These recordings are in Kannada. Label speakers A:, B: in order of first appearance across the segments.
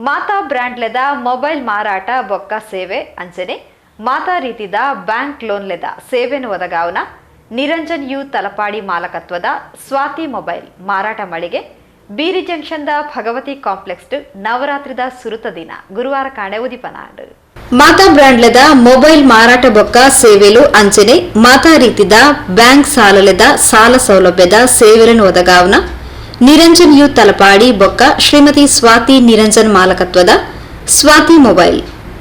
A: ಮಾತಾ ಬ್ರ್ಯಾಂಡ್ಲೆದ ಮೊಬೈಲ್ ಮಾರಾಟ ಬೊಕ್ಕ ಸೇವೆ ಅಂಚನೆ ಮಾತಾ ರೀತಿದ ಬ್ಯಾಂಕ್ ಲೋನ್ಲೆದ ಸೇವೆನು ಒದಗಾವನ ನಿರಂಜನ್ ಯು ತಲಪಾಡಿ ಮಾಲಕತ್ವದ ಸ್ವಾತಿ ಮೊಬೈಲ್ ಮಾರಾಟ ಮಳಿಗೆ. ಬೀರಿ ಜಂಕ್ಷನ್ದ ಭಗವತಿ ಕಾಂಪ್ಲೆಕ್ಸ್ ನವರಾತ್ರಿದ ಸುರುತ ದಿನ ಗುರುವಾರ ಕಾಣೆ ಉದಿಪನಾಡು ಮಾತಾ ಬ್ರ್ಯಾಂಡ್ಲೆದ ಮೊಬೈಲ್ ಮಾರಾಟ ಬೊಕ್ಕ ಸೇವೆಲು ಅಂಚನೆ ಮಾತಾ ರೀತಿದ ಬ್ಯಾಂಕ್ ಸಾಲಲೆದ ಸಾಲ ಸೌಲಭ್ಯದ ಸೇವೆలను ಒದಗಾವನ ನಿರಂಜನ್ ಯು ತಲಪಾಡಿ ಬೊಕ್ಕ ಶ್ರೀಮತಿ ಸ್ವಾತಿ ನಿರಂಜನ್ ಮಾಲಕತ್ವದ ಸ್ವಾತಿ ಮೊಬೈಲ್.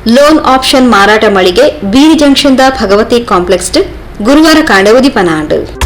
A: ಲೋನ್ ಆಪ್ಷನ್ ಮಾರಾಟ ಮಳಿಗೆ ಬೀರಿ ಜಂಕ್ಷನ್ದ ಭಗವತಿ ಕಾಂಪ್ಲೆಕ್ಸ್ ಗುರುವಾರ ಕಾಂಡೆ ಉದಿಪನಾಂಡು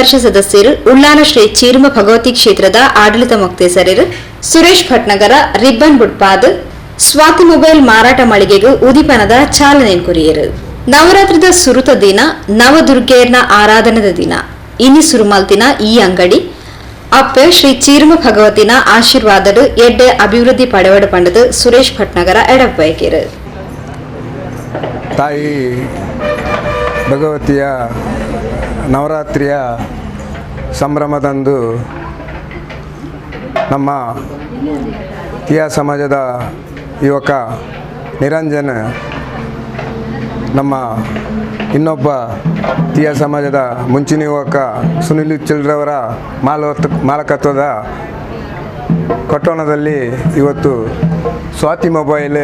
A: ಪರಿಷತ್ ಸದಸ್ಯರು ಉಳ್ಳಾಲ ಶ್ರೀ ಚೀರ್ಮ ಭಗವತಿ ಕ್ಷೇತ್ರದ ಆಡಳಿತ ಮುಕ್ತೇಸರರು ಸುರೇಶ್ ಭಟ್ನಗರ, ರಿಬ್ಬನ್ ಬುಡ್ಪಾದ್, ಸ್ವಾತಿ ಮೊಬೈಲ್ ಮಾರಾಟ ಮಳಿಗೆಗೂ ಉದಿಪನದ ಚಾಲನೆ ಕುರಿಯರು. ನವರಾತ್ರಿದ ಸುರುತ ದಿನ, ನವದುರ್ಗೆಯರ್ನ ಆರಾಧನದ ದಿನ. ಇನಿ ಸುರುಮಲ್ತಿನ ಈ ಅಂಗಡಿ. ಅಪ್ಪೆ ಶ್ರೀ ಚೀರ್ಮ ಭಗವತಿನ ಆಶೀರ್ವಾದಡು ಎಡ್ಡೆ ಅಭಿವೃದ್ಧಿ ಪಡೆವಡು ಪಂಡದು ಸುರೇಶ್ ಭಟ್ನಗರ ಎಡಬೈಕೆರು
B: ತಾಯಿ ಭಗವತಿಯ ನವರಾತ್ರಿಯ ಸಂಭ್ರಮದಂದು ನಮ್ಮ ತಿಯಾ ಸಮಾಜದ ಯುವಕ ನಿರಂಜನ್, ನಮ್ಮ ಇನ್ನೊಬ್ಬ ತಿಯಾ ಸಮಾಜದ ಮುಂಚಿನ ಯುವಕ ಸುನಿಲ್ ಚಿಲ್ರವರ ಮಾಲವತ್ ಮಾಲಕತ್ವದ ಕೊಟ್ಟೋಣದಲ್ಲಿ ಇವತ್ತು ಸ್ವಾತಿ ಮೊಬೈಲ್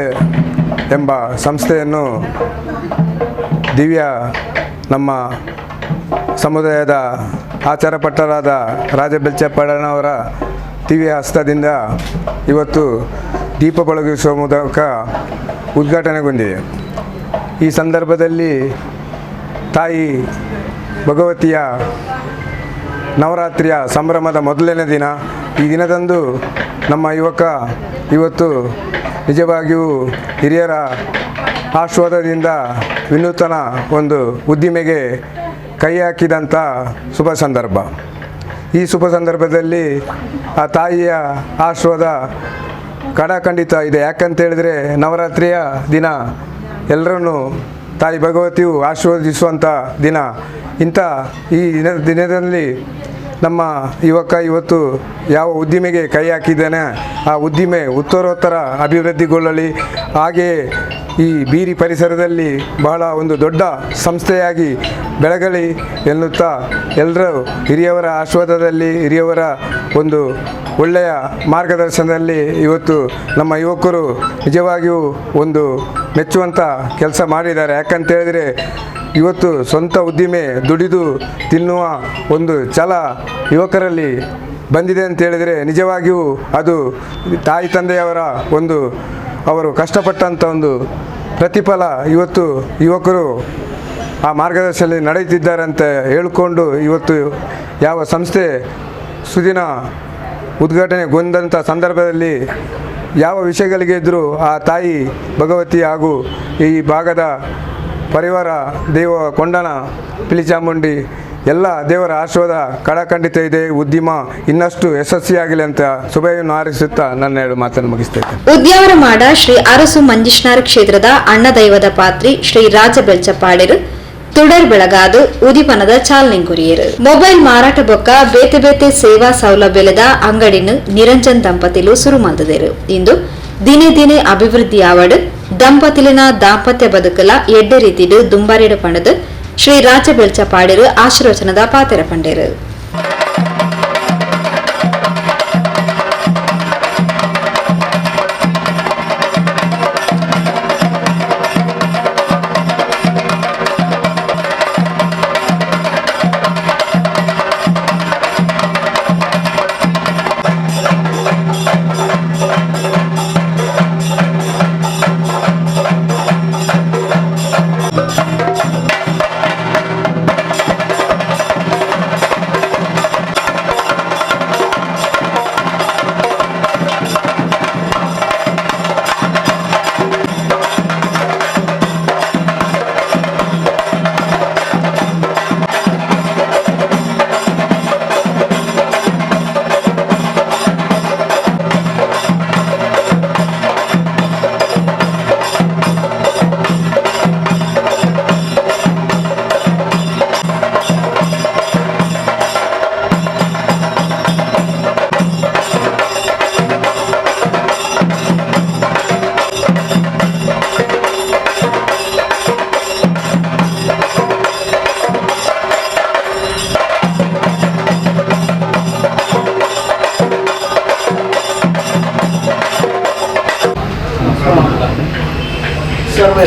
B: ಎಂಬ ಸಂಸ್ಥೆಯನ್ನು ದಿವ್ಯ ನಮ್ಮ ಸಮುದಾಯದ ಆಚಾರಪಟ್ಟರಾದ ರಾಜ ಬೆಲ್ಚಪ್ಪಣ್ಣನವರ ದಿವ್ಯ ಹಸ್ತದಿಂದ ಇವತ್ತು ದೀಪ ಬೆಳಗಿಸುವ ಮೂಲಕ ಉದ್ಘಾಟನೆಗೊಂಡಿದೆ. ಈ ಸಂದರ್ಭದಲ್ಲಿ ತಾಯಿ ಭಗವತಿಯ ನವರಾತ್ರಿಯ ಸಂಭ್ರಮದ ಮೊದಲನೇ ದಿನ. ಈ ದಿನದಂದು ನಮ್ಮ ಯುವಕ ಇವತ್ತು ನಿಜವಾಗಿಯೂ ಹಿರಿಯರ ಆಶ್ವಾದದಿಂದ ವಿನೂತನ ಒಂದು ಉದ್ದಿಮೆಗೆ ಕೈ ಹಾಕಿದಂಥ ಶುಭ ಸಂದರ್ಭ. ಈ ಶುಭ ಸಂದರ್ಭದಲ್ಲಿ ಆ ತಾಯಿಯ ಆಶ್ವಾದ ಕಡಖಂಡಿತ ಇದೆ. ಯಾಕಂತೇಳಿದರೆ ನವರಾತ್ರಿಯ ದಿನ ಎಲ್ಲರನ್ನು ತಾಯಿ ಭಗವತಿಯು ಆಶೀರ್ವದಿಸುವಂಥ ದಿನ. ಇಂಥ ಈ ದಿನ ದಿನದಲ್ಲಿ ನಮ್ಮ ಯುವಕ ಇವತ್ತು ಯಾವ ಉದ್ದಿಮೆಗೆ ಕೈ ಹಾಕಿದ್ದಾನೆ, ಆ ಉದ್ದಿಮೆ ಉತ್ತರೋತ್ತರ ಅಭಿವೃದ್ಧಿಗೊಳ್ಳಲಿ. ಹಾಗೆಯೇ ಈ ಬೀರಿ ಪರಿಸರದಲ್ಲಿ ಬಹಳ ಒಂದು ದೊಡ್ಡ ಸಂಸ್ಥೆಯಾಗಿ ಬೆಳಗಲಿ ಎನ್ನುತ್ತಾ ಎಲ್ಲರೂ ಹಿರಿಯವರ ಆಶ್ವಾದದಲ್ಲಿ ಹಿರಿಯವರ ಒಂದು ಒಳ್ಳೆಯ ಮಾರ್ಗದರ್ಶನದಲ್ಲಿ ಇವತ್ತು ನಮ್ಮ ಯುವಕರು ನಿಜವಾಗಿಯೂ ಒಂದು ಮೆಚ್ಚುವಂಥ ಕೆಲಸ ಮಾಡಿದ್ದಾರೆ. ಯಾಕಂತೇಳಿದರೆ ಇವತ್ತು ಸ್ವಂತ ಉದ್ದಿಮೆ ದುಡಿದು ತಿನ್ನುವ ಒಂದು ಛಲ ಯುವಕರಲ್ಲಿ ಬಂದಿದೆ ಅಂತ ಹೇಳಿದರೆ ನಿಜವಾಗಿಯೂ ಅದು ತಾಯಿ ತಂದೆಯವರ ಒಂದು ಅವರು ಕಷ್ಟಪಟ್ಟಂಥ ಒಂದು ಪ್ರತಿಫಲ ಇವತ್ತು ಯುವಕರು ಆ ಮಾರ್ಗದರ್ಶನದಲ್ಲಿ ನಡೆಯುತ್ತಿದ್ದಾರೆ ಅಂತ ಹೇಳಿಕೊಂಡು ಇವತ್ತು ಯಾವ ಸಂಸ್ಥೆ ಸುದಿನ ಉದ್ಘಾಟನೆಗೊಂಡಂಥ ಸಂದರ್ಭದಲ್ಲಿ ಯಾವ ವಿಷಯಗಳಿಗೆ ಇದ್ದರೂ ಆ ತಾಯಿ ಭಗವತಿ ಹಾಗೂ ಈ ಭಾಗದ ಪರಿವಾರ ದೇವ ಕೊಂಡನ, ಪಿಲಿಚಾಮುಂಡಿ ಎಲ್ಲ ದೇವರ ಆಶೀರ್ವಾದ ಕಡಖಂಡಿತ ಇದೆ ಉದ್ಯಮ ಇನ್ನಷ್ಟು ಯಶಸ್ವಿಯಾಗಲಿ ಅಂತ ಶುಭೆಯನ್ನು ಆರಿಸುತ್ತಾ ನನ್ನ ಎರಡು ಮಾತನ್ನು ಮುಗಿಸ್ತೇನೆ
A: ಉದ್ಯಾವರ ಮಾಡ ಶ್ರೀ ಅರಸು ಮಂಜಿಷ್ಣಾರ ಕ್ಷೇತ್ರದ ಅಣ್ಣದೈವದ ಪಾತ್ರಿ ಶ್ರೀ ರಾಜ ಬೆಳ್ಚಪಾಡಿರು ತುಡರ್ ಬೆಳಗಾದು ಉದಿಪನದ ಚಾಲನೆ ಕುರಿಯರು ಮೊಬೈಲ್ ಮಾರಾಟ ಬೊಕ್ಕ ಬೇತೆ ಬೇತೆ ಸೇವಾ ಸೌಲಭ್ಯದ ಅಂಗಡಿನ ನಿರಂಜನ್ ದಂಪತಿಲು ಶುರು ಮಾಡಿದರು ಇಂದು ದಿನೇ ದಿನೇ ಅಭಿವೃದ್ಧಿ ಆವಡು ದಂಪತಿಲಿನ ದಾಂಪತ್ಯ ಬದುಕಲ ಎಡ್ಡೆ ರೀತಿಡು ದುಂಬಾರಿಡು ಪಣದು ಶ್ರೀ ರಾಜ பாடிரு ಆಶೀರ್ವಚನದ ಪಾತೆರ ಪಂಡೇರು.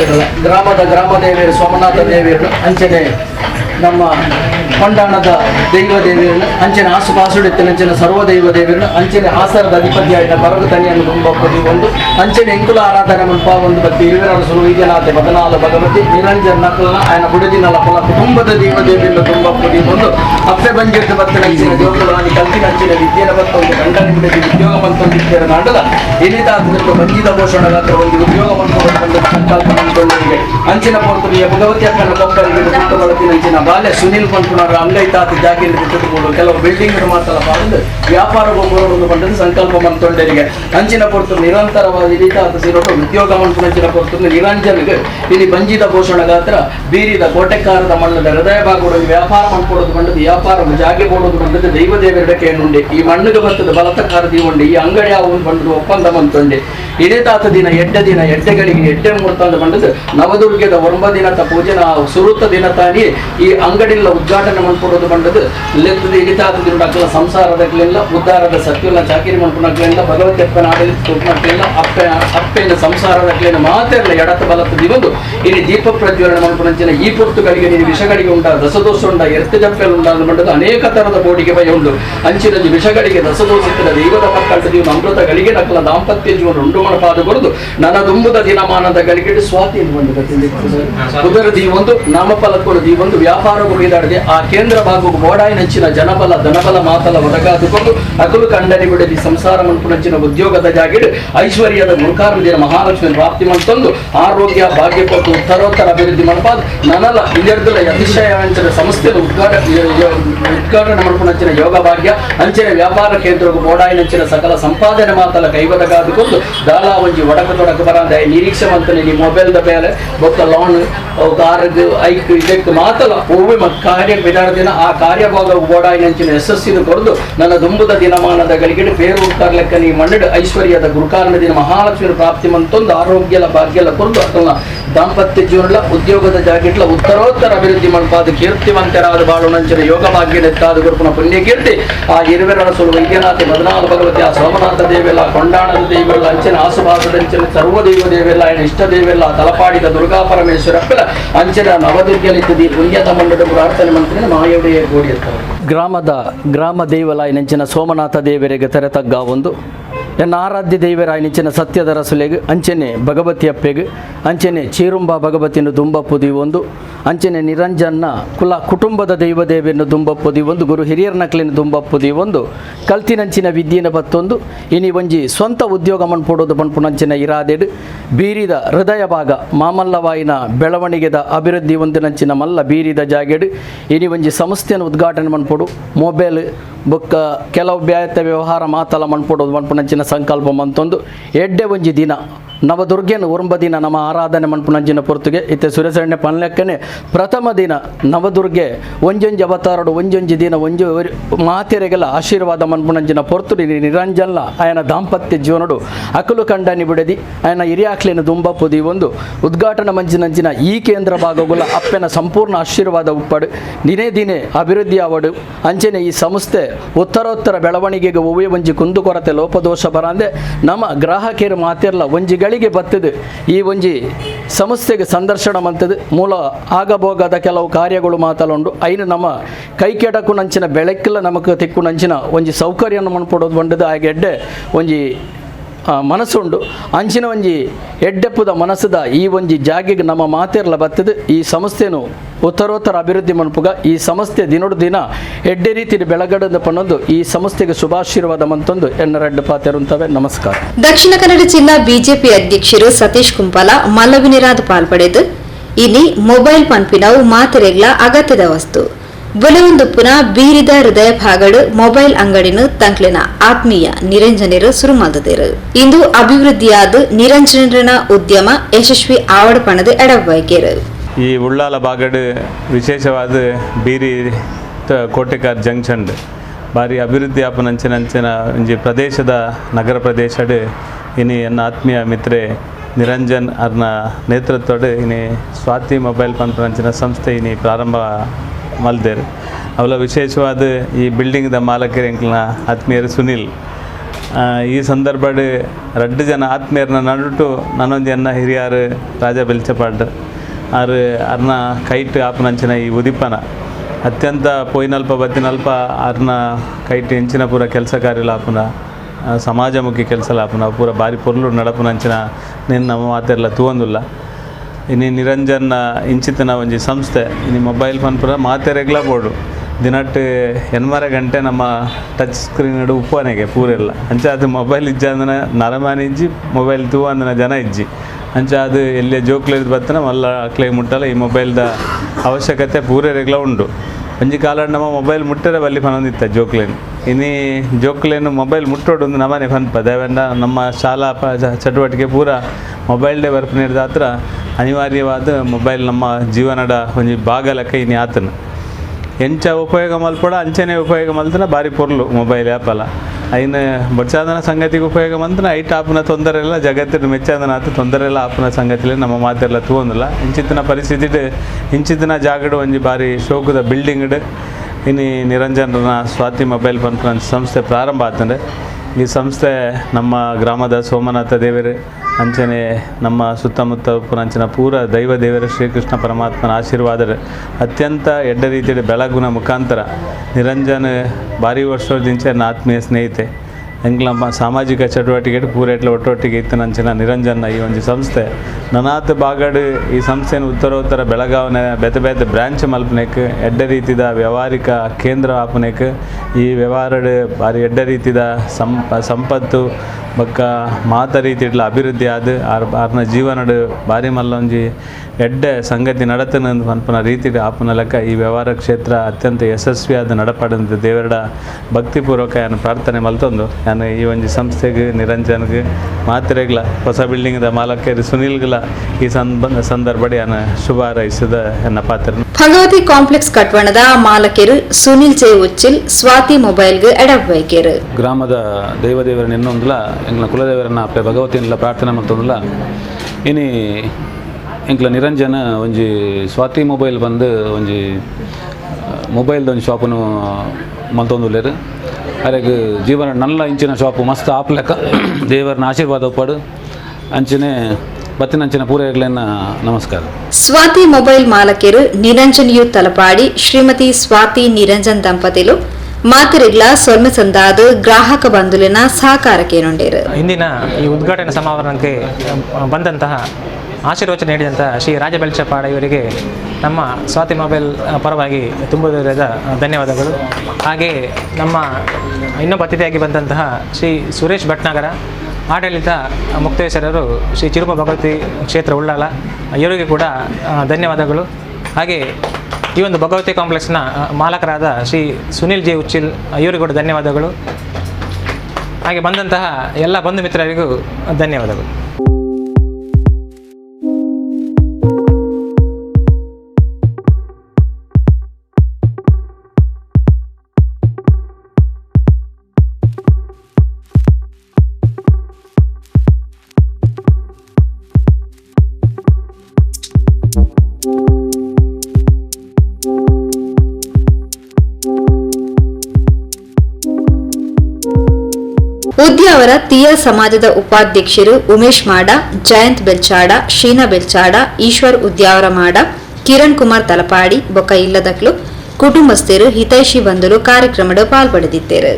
C: ಇದ್ದಾರೆ ಗ್ರಾಮದ ಗ್ರಾಮ ದೇವಿಯರು ಸೋಮನಾಥ ದೇವಿಯರು, ಅಂಚನೆ ನಮ್ಮ ಪಂಡಾಣದ ದೈವ ದೇವಿಯನ್ನು ಅಂಚಿನ ಆಸುಪಾಸುಡೆತ್ತಿನ ಅಂಚಿನ ಸರ್ವ ದೈವ ದೇವಿಯನ್ನು ಅಂಚಿನ ಆಸರದ ಅಧಿಪತಿಯಾಗಿನ ಬರಗು ತನಿಯನ್ನು ಮುಂಬಕ್ಕೊಂಡು ಒಂದು ಅಂಚಿನ ಎಂಕುಲ ಆರಾಧನೆ ಮುಂಪ ಒಂದು ಬತ್ತಿ ಇಳುವರ ಸುರು ಈಗನಾಥೆ ಮದನಾಲ ಭಗವತಿ, ನಿರಂಜನ ನಕಲ ಆಯನ ಬುಡದಿನ ಲಪಲ ಕುಟುಂಬದ ದೈವ ದೇವಿಯನ್ನು ತುಂಬ ಕುಡಿ ಒಂದು ಅಪ್ಪೆ ಬಂಜಿಟ್ಟು ಬತ್ತಿನ ಅಂಚಿನ ಕಲ್ಪಿನ ಅಂಚಿನ ವಿದ್ಯೆನ ಬಂತೊಂದು ಗಂಡನ ಬಿಡದಿ ಉದ್ಯೋಗ ಬಂತೊಂದು ಇದ್ದೇರ ನಾಡದ ಎನಿತ ಬಂದಿದ ಬಂಜಿದ ಭೂಷಣ ಗಾತ್ರ ಒಂದು ಉದ್ಯೋಗ ಬಂತು ಸಂಕಲ್ಪ ಮಂತ್ರಿಗೆ ಅಂಚಿನ ಪೋರ್ತುಲಿಯ ಭಗವತಿ ಅಕ್ಕನ ಕೊಪ್ಪರಿಗೆ ಬಿಟ್ಟು ಬಳಕಿನ ಅಂಚಿನ ಬಾಲ್ಯ ಸುನಿಲ್ ಪಂತುನವರ ಅಂಗೈತಾತಿ ಜಾಗಿನ ಬಿಟ್ಟುಕೊಂಡು ಕೆಲವು ಬಿಲ್ಡಿಂಗ್ ಮಾತಲ್ಲ ಪಾಡು ವ್ಯಾಪಾರ ಒಂದು ಬಂದದ್ದು ಸಂಕಲ್ಪ ಮಂತೊಂಡರಿಗೆ ಅಂಚಿನ ಪೊರ್ತು ನಿರಂತರವಾಗಿ ಇಳಿತಾತ ಸಿರೋಟು ಉದ್ಯೋಗ ಮಂತು ಅಂಚಿನ ಪೊರ್ತು ನಿರಂಜನಿಗೆ. ಇಲ್ಲಿ ಬಂಜಿದ ಘೋಷಣ ಗಾತ್ರ ಬೀರಿದ ಕೋಟೆಕಾರದ ಮಣ್ಣದ ಹೃದಯ ಭಾಗಗಳು ವ್ಯಾಪಾರ ಮಾಡ್ಕೊಡೋದು ಬಂದದ್ದು, ವ್ಯಾಪಾರ ಜಾಗೆ ಕೊಡೋದು ಬಂದದ್ದು ದೈವ ದೇವರಿಡಕ್ಕೆ ಉಂಡೆ ಈ ಮಣ್ಣಿಗೆ ಬರ್ತದ ಬಲತಕಾರ ದೀವುಂಡೆ ಈ ಅಂಗಡಿ ಯಾವುದು ಬಂದದ್ದು ಒಪ್ಪಂದ ಮಂತೊಂಡೆ ಇಳಿತಾತ ದಿನ ಎಡ್ಡೆ ದಿನ ಎಡ್ಡೆಗಳಿಗೆ ಎಡ್ಡೆ ಮುಹೂರ್ತ ಬಂದದ್ದು ನವದುರ್ಗದ ಒಂಬ ದಿನದ ಪೂಜೆ ಸುರುತ ದಿನ ತಾನಿ ಈ ಅಂಗಡಿಲ್ಲ ಉದ್ಘಾಟನೆ ಮಾಡ್ಕೊಡೋದು ಬಂದದ್ದು ಲೆಕ್ಕದ ಹಿಡಿತಾತ ದಿನ ಅಕ್ಕಲ ಸಂಸಾರದಕ್ಲೆಲ್ಲ ಉದ್ಧಾರದ ಸತ್ಯಲ್ಲ ಚಾಕಿರಿ ಮಾಡ್ಕೊಳಕ್ಲೆಲ್ಲ ಭಗವತಿ ಅಪ್ಪನ ಆಡಳಿತ ಕೊಟ್ಮಕ್ಲೆಲ್ಲ ಅಪ್ಪ ಅಪ್ಪೆಯಿಂದ ಸಂಸಾರದಕ್ಲೆಲ್ಲ ಮಾತೆಲ್ಲ ಎಡತ ಬಲತ ದಿವಂದು. ಇಲ್ಲಿ ದೀಪ ಪ್ರಜ್ವಲನ ಮಾಡ್ಕೊಂಡಂಚಿನ ಈ ಪುರ್ತುಗಳಿಗೆ ನೀನು ವಿಷಗಳಿಗೆ ಉಂಟ ದಸದೋಷ ಉಂಟ ಎರ್ತ ಜಪ್ಪೆಲ್ಲ ಉಂಟಾದ ಬಂದದ್ದು ಅನೇಕ ತರದ ಬೋಡಿಗೆ ಭಯ ಉಂಟು ಅಂಚಿನ ವಿಷಗಳಿಗೆ ದಸದೋಷಿತ್ತಿನ ದೈವದ ಜೀವನ ಅಮೃತಗಳಿಗೆ ನಕಲ ದಾಂಪತ್ಯ ಜೀವನ ಉಂಟು ಮಾಡಬಾರದು ಬರೆದು ನನ್ನ ದುಂಬುದ ದಿನಮಾನದ ಗಳಿಗೆ ಸ್ವಾತಿ. ಉದರ ದಿ ಒಂದು ನಾಮಫಲಕ್ಕೂ ದಿ ಒಂದು ವ್ಯಾಪಾರ ಮುಗಿದಾಡದೆ ಆ ಕೇಂದ್ರ ಭಾಗವು ಬೋಡಾಯಿನಂಚಿನ ಜನಬಲ ಧನಬಲ ಮಾತಲ ಒದಗಾದುಕೊಂಡು ಅಕಲು ಕಂಡರಿ ಬಿಡದಿ ಸಂಸಾರ ಮಂಪುನಂಚಿನ ಉದ್ಯೋಗದ ಜಾಗಿಡು ಐಶ್ವರ್ಯದ ಮುಖಾರದಿನ ಮಹಾಲಕ್ಷ್ಮಿ ಪ್ರಾಪ್ತಿ ಮಂತೊಂದು ಆರೋಗ್ಯ ಭಾಗ್ಯ ಕೊಟ್ಟು ಉತ್ತರೋತ್ತರ ಅಭಿವೃದ್ಧಿ ಮನಪಾದ ನನಲ ಇದೆರದಲ ಅತಿಶಯ ಅಂಚನ ಸಂಸ್ಥೆ ಉದ್ಘಾಟ ಉದ್ಘಾಟನೆ ಮಾಡ್ಕೊಂಡಂಚಿನ ಯೋಗ ಭಾಗ್ಯ ಅಂಚಿನ ವ್ಯಾಪಾರ ಕೇಂದ್ರವು ಬೋಡಾಯಿನಂಚಿನ ಸಕಲ ಸಂಪಾದನೆ ಮಾತಲ ಕೈವದಗಾದುಕೊಂಡು ದಾಲಾ ಒಂಜಿ ಒಡಕ ತೊಡಕ ಬರಂದ ನಿರೀಕ್ಷೆ ಮಂತನೆ ನೀ ಮೊಬೈಲ್ ದ ಬೇಲೆ ಬೊಕ್ಕ ಲೋನ್ ಕಾರ್ಗ್ ಐಕ್ ಇದಕ್ಕೆ ಮಾತಲ ಹೂವಿ ಮ ಕಾರ್ಯ ಬಿಡಾಡದಿನ ಆ ಕಾರ್ಯಭಾಗ ಓಡಾಯಿನಂಚಿನ ಯಶಸ್ಸಿನ ಕೊರದು ನನ್ನ ದುಂಬುದ ದಿನಮಾನದ ಗಳಿಗೆಡು ಪೇರು ಉತ್ತಾರ ಲೆಕ್ಕ ನೀ ಮಣ್ಣಡು ಐಶ್ವರ್ಯದ ಗುರುಕಾರಣ ದಿನ ಮಹಾಲಕ್ಷ್ಮಿ ಪ್ರಾಪ್ತಿ ಮಂತೊಂದು ಆರೋಗ್ಯಲ, ಭಾಗ್ಯಲ ಕೊರದು ಅತನ ದಾಂಪತ್ಯ ಜೀವನಲ ಉದ್ಯೋಗದ ಜಾಗಿಟ್ಲ ಉತ್ತರೋತ್ತರ ಅಭಿವೃದ್ಧಿ ಮಲ್ಪಾದ ಕೀರ್ತಿವಂತರಾದ ಬಾಳುನಂಚಿನ ಯೋಗ ಭಾಗ್ಯ ನೆತ್ತಾದ ಗುರುಪುನ ಪುಣ್ಯಕೀರ್ತಿ ಆ ಇರುವೆರಳ ಸುಳು ವೈದ್ಯನಾಥ ಮದನಾಲ ಭಗವತಿ, ಆ ಸೋಮನಾಥ ದೇವೆಲ್ಲ ಕೊಂಡಾಣದ ದೇವೆಲ್ಲ ಅಂಚನ ಸರ್ವ ಸರ್ವದೇವ ದೇವೆಲ್ಲ ಇಷ್ಟ ದೇವೆಲ್ಲ ತಲಪಾಡಿದ ದುರ್ಗಾ ಪರಮೇಶ್ವರ ಅಂಚನ ನವದುರ್ಗಲಿದ್ದ ಪುಣ್ಯತ ಮಂಡಲ ಪ್ರಾರ್ಥನೆ ಮಂತ್ರಿ ಮಾಯೊಡೆಯ ಗೋಡಿಯುತ್ತಾರೆ ಗ್ರಾಮದ ಗ್ರಾಮ ದೇವಲಾಯ ನೆಂಚಿನ ಸೋಮನಾಥ ದೇವರಿಗೆ ತೆರೆತಗ್ಗ ಒಂದು ಎನ್ನ ಆರಾಧ್ಯ ದೇವರಾಯನಿಂಚಿನ ಸತ್ಯದ ರಸುಲೆಗ್, ಅಂಚನೆ ಭಗವತಿ ಅಪ್ಪೆಗ್ ಅಂಚನೆ ಚೀರುಂಬ ಭಗವತಿಯನ್ನು ಪುದಿ ಒಂದು, ಅಂಚನೆ ನಿರಂಜನ್ನ ಕುಲ ಕುಟುಂಬದ ದೈವ ದೇವಿಯನ್ನು ಪುದಿ ಒಂದು, ಗುರು ಹಿರಿಯರ ನಕಲಿನ ಪುದಿ ಒಂದು, ಕಲ್ತಿನಂಚಿನ ವಿದ್ಯೆನ ಬತ್ತೊಂದು, ಇನಿ ಒಂಜಿ ಸ್ವಂತ ಉದ್ಯೋಗ ಮಣ್ಪೊಡೋದು ಮಣ್ಪುನಂಚಿನ ಇರಾದೆಡು, ಬೀರಿದ ಹೃದಯ ಭಾಗ ಮಾಮಲ್ಲವಾಯಿನ ಬೆಳವಣಿಗೆದ ಅಭಿವೃದ್ಧಿ ಒಂದಿನಂಚಿನ ಮಲ್ಲ ಬೀರಿದ ಜಾಗೆಡು, ಇನಿ ಒಂಜಿ ಸಂಸ್ಥೆಯನ್ನು ಉದ್ಘಾಟನೆ ಮಣ್ಪೊಡು ಮೊಬೈಲ್ ಬೊಕ್ಕ ಕೆಲವು ಬ್ಯಾತ ವ್ಯವಹಾರ ಮಾತಲ ಮಣ್ಪೊಡೋದು ಮಣ್ಪುನಂಚಿನ ಸಂಕಲ್ಪ ಮಂತೊಂದು ಎಡ್ಡೆ ಒಂಜಿ ದಿನ. ನವದುರ್ಗೆನ ಉರುಂಬ ದಿನ, ನಮ್ಮ ಆರಾಧನೆ ಮನ್ಪುನಂಜಿನ ಪೊರ್ತುಗೆ. ಇತ್ತೆ ಸುರೇಶಣ್ಣೆ ಪನ್ಲೆಕ್ಕನೆ ಪ್ರಥಮ ದಿನ ನವದುರ್ಗೆ ಒಂಜೊಂಜಿ ಅವತಾರಡು, ಒಂಜೊಂಜಿ ದಿನ, ಒಂಜು ಮಾತೆರೆಗೆಲ್ಲ ಆಶೀರ್ವಾದ ಮನ್ಪುನಂಜಿನ ಪೊರ್ತು ನಿರಂಜನ್ಲ ಆಯನ ದಾಂಪತ್ಯ ಜೀವನಡು ಅಕಲು ಕಂಡನಿ ಬಿಡದಿ. ಆಯನ ಹಿರಿಯಾಕ್ಲಿನ ದುಂಬಪ್ಪುದಿ ಒಂದು ಉದ್ಘಾಟನಾ ಮಂಜಿನಂಜಿನ ಈ ಕೇಂದ್ರ ಭಾಗಗುಲ ಅಪ್ಪನ ಸಂಪೂರ್ಣ ಆಶೀರ್ವಾದ ಉಪ್ಪಡು. ದಿನೇ ದಿನೇ ಅಭಿವೃದ್ಧಿ ಆವಡು. ಅಂಚನೆ ಈ ಸಂಸ್ಥೆ ಉತ್ತರೋತ್ತರ ಬೆಳವಣಿಗೆಗೆ ಒವ್ವೆ ಒಂಜಿ ಕುಂದುಕೊರತೆ ಲೋಪದೋಷ ಬರಂದೆ. ನಮ್ಮ ಗ್ರಾಹಕರು ಮಾತಿರಲ್ಲ ಒಂಜಿಗಳಿಗೆ ಬತ್ತದೆ. ಈ ಒಂಜಿ ಸಂಸ್ಥೆಗೆ ಸಂದರ್ಶನ ಮಂತದು. ಮೂಲ ಆಗಬೋಗದ ಕೆಲವು ಕಾರ್ಯಗಳು ಮಾತಲುಂಡು ಐನು ನಮ್ಮ ಕೈ ನಂಚಿನ ಬೆಳಕಿಲ್ಲ ನಮಗೆ ತಿಕ್ಕು ನಂಚಿನ ಒಂಜಿ ಸೌಕರ್ಯವನ್ನು ಮಣ್ಪಡೋದು ಬಂಡದು ಹಾಗೆ ಎಡ್ಡೆ ಒಂಜಿ ಮನಸ್ಸುಂಡು. ಅಂಚಿನ ಒಂಜಿ ಎಡ್ಡೆಪ್ಪುದ ಮನಸ್ಸದ ಈ ಒಂಜಿ ಜಾಗೆಗೆ ನಮ್ಮ ಮಾತೆರ್ಲ ಬತ್ತದು. ಈ ಸಂಸ್ಥೆನು ಉತ್ತರೋತ್ತರ ಅಭಿವೃದ್ಧಿ ಮನಪುಗ ಈ ಸಂಸ್ಥೆ ದಿನೋಡು ದಿನ ಎಡ್ಡೆ ರೀತಿಯಲ್ಲಿ ಬೆಳಗಡದ ಪನ್ನೊಂದು. ಈ ಸಂಸ್ಥೆಗೆ ಶುಭಾಶೀರ್ವಾದ ಮಂತೊಂದು. ಎನ್ನ ರೆಡ್ಡ ಪಾತೆರುಂತವೆ ನಮಸ್ಕಾರ.
D: ದಕ್ಷಿಣ ಕನ್ನಡ ಜಿಲ್ಲಾ ಬಿಜೆಪಿ ಅಧ್ಯಕ್ಷರು ಸತೀಶ್ ಕುಂಪಾಲ ಮಲ್ಲವಿನಿರಾದ ಪಾಲ್ಪಡೆದು. ಇನಿ ಮೊಬೈಲ್ ಪಂಪಿನವು ಮಾತೆರೆಗ್ಲ ಅಗತ್ಯದ ವಸ್ತು. ಬುಲವಂದುಪ್ಪುನ ಬೀರಿದ ಹೃದಯ ಭಾಗಡು ಮೊಬೈಲ್ ಅಂಗಡಿನ ತಂಕ್ಲಿನ ಆತ್ಮೀಯ ನಿರಂಜನರು ಸುರುಮಾದದೇರು. ಇಂದು ಅಭಿವೃದ್ಧಿಯಾದ ನಿರಂಜನರನ ಉದ್ಯಮ ಯಶಸ್ವಿ ಆವಡಪಣದ ಎಡಬೈಕೆರು
E: ಈ ಉಳ್ಳಾಲ ಬಾಗಡ್ ವಿಶೇಷವಾದ ಬೀರಿ ಕೋಟೆಕಾರ್ ಜಂಕ್ಷನ್ ಬಾರಿ ಅಭಿವೃದ್ಧಿ ಆಪನಂಚಿನಂಚಿನ ಒಂಜಿ ಪ್ರದೇಶದ ನಗರ ಪ್ರದೇಶಡ್ ಇನಿ ಎನ್ನ ಆತ್ಮೀಯ ಮಿತ್ರೆ ನಿರಂಜನ್ ಅರ್ನ ನೇತೃತ್ವಡ್ ಇನಿ ಸ್ವಾತಿ ಮೊಬೈಲ್ ಪಂಪನಂಚಿನ ಸಂಸ್ಥೆ ಇನಿ ಪ್ರಾರಂಭ ಮಲ್ದೇರು. ಅವಲ ವಿಶೇಷವಾದ ಈ ಬಿಲ್ಡಿಂಗ್ದ ಮಾಲಕರು ಎಂಕ್ಲ ಆತ್ಮೀಯರು ಸುನಿಲ್ ಈ ಸಂದರ್ಭಡ್ ರಡ್ಡು ಜನ ಆತ್ಮೀಯರನ್ನ ನಡುಟು ನನ್ನೊಂದು ಎನ್ನ ಹಿರಿಯರು ರಾಜ ಬೆಲ್ಚಪಾಡ್ ಆರು ಅರ್ನ ಕೈಟ್ ಆಪನಂಚಿನ ಈ ಉದಿಪ್ಪನ. ಅತ್ಯಂತ ಪೊಯ್ನಲ್ಪ ಬತ್ತಿನಲ್ಪ ಅರ್ನ ಕೈಟ್ ಹೆಂಚಿನ ಪೂರ ಕೆಲಸ ಕಾರ್ಯಲಾಪುನ ಸಮಾಜಮುಖಿ ಸಮಾಜಮುಖಿ ಕೆಲಸಲಾಪುನ ಪೂರ ಬಾರಿ ಪೊರ್ಲು ನಡಪುನಂಚಿನ ನಿನ್ನ ಮಾತೆಲ್ಲ ತೂವೊಂದುಲ್ಲ. ಇನ್ನು ನಿರಂಜನ್ ಇಂಚಿತನ ಒಂಜಿ ಸಂಸ್ಥೆ ಇನ್ನು ಮೊಬೈಲ್ ಫೋನ್ ಪೂರ ಮಾತೆರೆಗ್ಲ ಬೋರ್ಡು. ದಿನಟ್ಟು ಎನ್ಮರ ಗಂಟೆ ನಮ್ಮ ಟಚ್ ಸ್ಕ್ರೀನ್ ಇಡು ಉಪ್ಪನೆಗೆ ಪೂರೆಲ್ಲ. ಅಂಚ ಅದು ಮೊಬೈಲ್ ಇಜ್ಜ ಅಂದ್ರೆ ನರಮಾನ ಇಜ್ಜಿ ಮೊಬೈಲ್ ತೂ ಅಂದನ ಜನ ಇಜ್ಜಿ. ಅಂಚ ಅದು ಎಲ್ಲೇ ಜೋಕ್ಲೆದ್ ಬತ್ತನ ಮಲ್ಲ ಅಕ್ಲೆ ಮುಟ್ಟಲ್ಲ, ಈ ಮೊಬೈಲ್ದ ಅವಶ್ಯಕತೆ ಪೂರೆರೆಗ್ಲ ಉಂಡು. ಒಂಜಿ ಕಾಲ ನಮ್ಮ ಮೊಬೈಲ್ ಮುಟ್ಟರೆ ಬಲ್ಲಿ ಫನೊಂದಿತ್ತ ಜೋಕ್ಲೇನ್. ಇನಿ ಜೋಕ್ಲೇನು ಮೊಬೈಲ್ ಮುಟ್ಟೋಡು ಒಂದು ನಮನೆ ಫನ್ ದಯವೆಂಡ ನಮ್ಮ ಶಾಲಾ ಪ ಚಟುವಟಿಕೆ ಪೂರ ಮೊಬೈಲ್ ಡೇ ಬರ್ಪು ಹತ್ರ ಅನಿವಾರ್ಯವಾದ ಮೊಬೈಲ್ ನಮ್ಮ ಜೀವನದ ಒಂಜಿ ಭಾಗ ಲೆಕ್ಕ ಇನ್ನು ಆತನ. ಎಂಚ ಉಪಯೋಗ ಮಲ್ಪಡ, ಅಂಚನೆ ಉಪಯೋಗ ಮಲ್ತನ ಭಾರಿ ಪೊರ್ಲು ಮೊಬೈಲ್ ಆ್ಯಪಲ್ಲ ಅಯ್ಯನ ಬಡ್ಸಾದನ ಸಂಗತಿಗೆ ಉಪಯೋಗ ಮಂತ್ರ ಐಟ್ ಆಪನ ತೊಂದರೆ ಎಲ್ಲ ಜಗತ್ತಿನ ಮೆಚ್ಚಾದನ ಆತ ತೊಂದರೆ ಎಲ್ಲ ನಮ್ಮ ಮಾತೆಲ್ಲ ತೂವಂದಿಲ್ಲ. ಇಂಚಿತ್ತಿನ ಪರಿಸ್ಥಿತಿ ಇಂಚಿತ್ತಿನ ಜಾಗಡು ಒಂಜಿ ಭಾರಿ ಶೋಕದ ಬಿಲ್ಡಿಂಗ್ ಇನ್ನು ನಿರಂಜನನ ಸ್ವಾತಿ ಮೊಬೈಲ್ ಕಾನ್ಫರೆನ್ಸ್ ಸಂಸ್ಥೆ ಪ್ರಾರಂಭ ಆತಂದ್ರೆ, ಈ ಸಂಸ್ಥೆ ನಮ್ಮ ಗ್ರಾಮದ ಸೋಮನಾಥ ದೇವರು ಅಂಚನೆ ನಮ್ಮ ಸುತ್ತಮುತ್ತ ಪುರಾಂಚನ ಪೂರ ದೈವ ದೇವರ ಶ್ರೀಕೃಷ್ಣ ಪರಮಾತ್ಮನ ಆಶೀರ್ವಾದ ಅತ್ಯಂತ ಎಡ್ಡ ರೀತಿಯ ಬೆಳಗುನ ಮುಖಾಂತರ ನಿರಂಜನ ಭಾರಿ ವರ್ಷದಿಂಚ ಆತ್ಮೀಯ ಸ್ನೇಹಿತೆ. ಎಂಗ್ಲ ನಮ್ಮ ಸಾಮಾಜಿಕ ಚಟುವಟಿಕೆ ಪೂರೈಟ್ಲ ಒಟ್ಟೊಟ್ಟಿಗೆ ಇತ್ತು. ನಂಚಿನ ನಿರಂಜನ ಈ ಒಂದು ಸಂಸ್ಥೆ. ನನಾತ್ ಬಾಗಡ್ ಈ ಸಂಸ್ಥೆನ ಉತ್ತರೋತ್ತರ ಬೆಳಗಾವಿನ ಬೆತೆ ಬೆತೆ ಬ್ರಾಂಚ್ ಮಲ್ಪನೆಕ್, ಎಡ್ಡೆ ರೀತಿದ ವ್ಯವಹಾರಿಕ ಕೇಂದ್ರ ಆಪನೆಕ್, ಈ ವ್ಯವಹಾರಡ್ ಬಾರಿ ಎಡ್ಡೆ ರೀತಿದ ಸಂಪ, ಸಂಪತ್ತು ಬೊಕ್ಕ ಮಾತ ರೀತಿಡ್ಲ ಅಭಿವೃದ್ಧಿ ಆದ್ ಆರ್ ಆರ್ನ ಜೀವನಡ್ ಭಾರಿ ಮಲ್ಲೊಂಜಿ ಎಡ್ಡೆ ಸಂಗತಿ ನಡತನ ಅನ್ಪನ ರೀತಿ ಆಪನ ಲೆಕ್ಕ ಈ ವ್ಯವಹಾರ ಕ್ಷೇತ್ರ ಅತ್ಯಂತ ಯಶಸ್ವಿಯಾದ ನಡಪಾಡಂತ ದೇವರಡ ಭಕ್ತಿಪೂರ್ವಕ ಏನು ಪ್ರಾರ್ಥನೆ ಮಲ್ತೊಂದು. ನಾನು ಈ ಒಂಜಿ ಸಂಸ್ಥೆಗೆ ನಿರಂಜನ್ಗೆ ಮಾತ್ರೆಗಳ ಹೊಸ ಬಿಲ್ಡಿಂಗ್ದ ಮಾಲಕೇರಿ ಸುನೀಲ್ಗಳ ಈ ಸಂಬಂಧ ಸಂದರ್ಭಡಿ ನಾನು ಶುಭ ಹಾರೈಸಿದ ಎನ್ನ ಪಾತ್ರ
D: ಭಗವತಿ ಕಾಂಪ್ಲೆಕ್ಸ್ ಕಟ್ವಣದ ಮಾಲಕೇರು ಸುನಿಲ್ ಜೈ ಉಚ್ಚಿಲ್ ಸ್ವಾತಿ ಮೊಬೈಲ್ಗೆ ಎಡವೈಕೇರು
F: ಗ್ರಾಮದ ದೇವದೇವರ ಎನ್ನೊಂದುಲ ಎಂಗ್ಲ ಕುಲದೇವರನ್ನ ಅಪ್ಪ ಭಗವತಿಯನ್ನೆಲ್ಲ ಪ್ರಾರ್ಥನೆ ಮಾಡ್ತಂದಿಲ್ಲ ಇನಿ ಎಂಕ್ಲ ನಿರಂಜನ ಒಂಜಿ ಸ್ವಾತಿ ಮೊಬೈಲ್ ಬಂದು ಒಂಜಿ ಮೊಬೈಲ್ದ ಒಂದು ಶಾಪನು ಮಲ್ತೊಂದುಲ್ಲೆರ್ ಅರೆಗ್ ಜೀವನ ನಲ್ಲ ಇಂಚಿನ ಶಾಪು ಮಸ್ತ್ ಆಪ್ಲೆಕ್ಕ ದೇವರನ್ನ ಆಶೀರ್ವಾದ ಒಪ್ಪಾಡು ಅಂಚನೆ ಬತ್ತಿನಂಚಿನ ಪೂರೈಗಳನ್ನ ನಮಸ್ಕಾರ
D: ಸ್ವಾತಿ ಮೊಬೈಲ್ ಮಾಲಕಿಯರು ನಿರಂಜನಿಯು ತಲಪಾಡಿ ಶ್ರೀಮತಿ ಸ್ವಾತಿ ನಿರಂಜನ್ ದಂಪತಿಲು ಮಾತಿರಿಗ್ಲ ಸ್ವರ್ಣ ಸಂದಾದ ಗ್ರಾಹಕ ಬಂಧುಲಿನ ಸಹಕಾರಕ್ಕೆ ನುಂಡೇರು
G: ಇಂದಿನ ಈ ಉದ್ಘಾಟನಾ ಸಮಾರಂಭಕ್ಕೆ ಬಂದಂತಹ ಆಶೀರ್ವಚನ ನೀಡಿದಂತಹ ಶ್ರೀ ರಾಜಬೆಳ್ಚಪ್ಪಾಡ ಇವರಿಗೆ ನಮ್ಮ ಸ್ವಾತಿ ಮೊಬೈಲ್ ಪರವಾಗಿ ತುಂಬ ಹೃದಯದ ಧನ್ಯವಾದಗಳು. ಹಾಗೆ ನಮ್ಮ ಇನ್ನೊಬ್ಬ ಅತಿಥಿಯಾಗಿ ಬಂದಂತಹ ಶ್ರೀ ಸುರೇಶ್ ಭಟ್ನಾಗರ, ಆಡಳಿತ ಮುಕ್ತೇಶ್ವರರು ಶ್ರೀ ಚಿರುಪ ಭಗವತಿ ಕ್ಷೇತ್ರ ಉಳ್ಳಾಲ ಇವರಿಗೆ ಕೂಡ ಧನ್ಯವಾದಗಳು. ಹಾಗೆ ಈ ಒಂದು ಭಗವತಿ ಕಾಂಪ್ಲೆಕ್ಸ್ನ ಮಾಲಕರಾದ ಶ್ರೀ ಸುನಿಲ್ ಜೆ ಉಚ್ಚಿಲ್ ಇವರಿಗೂ ಧನ್ಯವಾದಗಳು. ಹಾಗೆ ಬಂದಂತಹ ಎಲ್ಲ ಬಂಧು ಮಿತ್ರರಿಗೂ ಧನ್ಯವಾದಗಳು.
D: ಉದ್ಯಾವರ ತೀಯ ಸಮಾಜದ ಉಪಾಧ್ಯಕ್ಷರು ಉಮೇಶ್ ಮಾಡ, ಜಯಂತ್ ಬೆಲ್ಚಾಡ, ಶೀನಾ ಬೆಲ್ಚಾಡ, ಈಶ್ವರ್ ಉದ್ಯಾವರ ಮಾಡ ಕಿರಣ್ ಕುಮಾರ್ ತಲಪಾಡಿ, ಬೊಕ್ಕ ಇಲ್ಲದಕ್ಲು ಕುಟುಂಬಸ್ಥರು ಹಿತೈಷಿ ಬಂಧುಲು ಕಾರ್ಯಕ್ರಮದ ಪಾಲ್ಪಡೆದಿದ್ದರು.